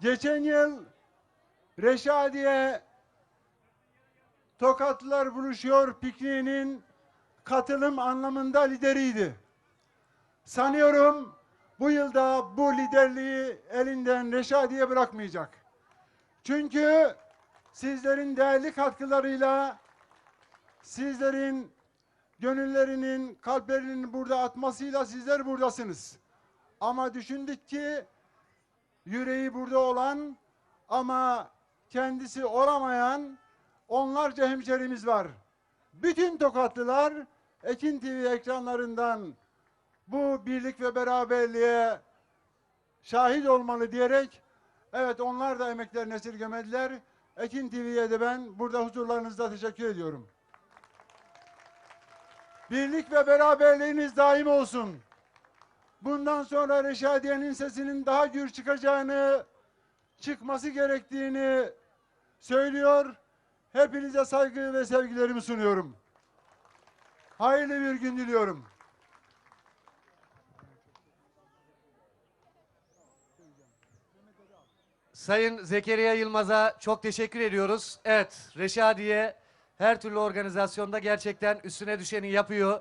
Geçen yıl Reşadiye Tokatlılar Buluşuyor pikniğinin katılım anlamında lideriydi. Sanıyorum bu yılda bu liderliği elinden Reşadiye bırakmayacak. Çünkü sizlerin değerli katkılarıyla sizlerin gönüllerinin, kalplerinin burada atmasıyla sizler buradasınız. Ama düşündük ki yüreği burada olan ama kendisi olamayan onlarca hemşerimiz var. Bütün Tokatlılar Ekin TV ekranlarından bu birlik ve beraberliğe şahit olmalı diyerek evet onlar da emeklerini esirgemediler. Ekin TV'ye de ben burada huzurlarınızda teşekkür ediyorum. Birlik ve beraberliğiniz daim olsun. Bundan sonra Reşadiye'nin sesinin daha gür çıkacağını, çıkması gerektiğini söylüyor. Hepinize saygı ve sevgilerimi sunuyorum. Hayırlı bir gün diliyorum. Sayın Zekeriya Yılmaz'a çok teşekkür ediyoruz. Evet, Reşadiye her türlü organizasyonda gerçekten üstüne düşeni yapıyor.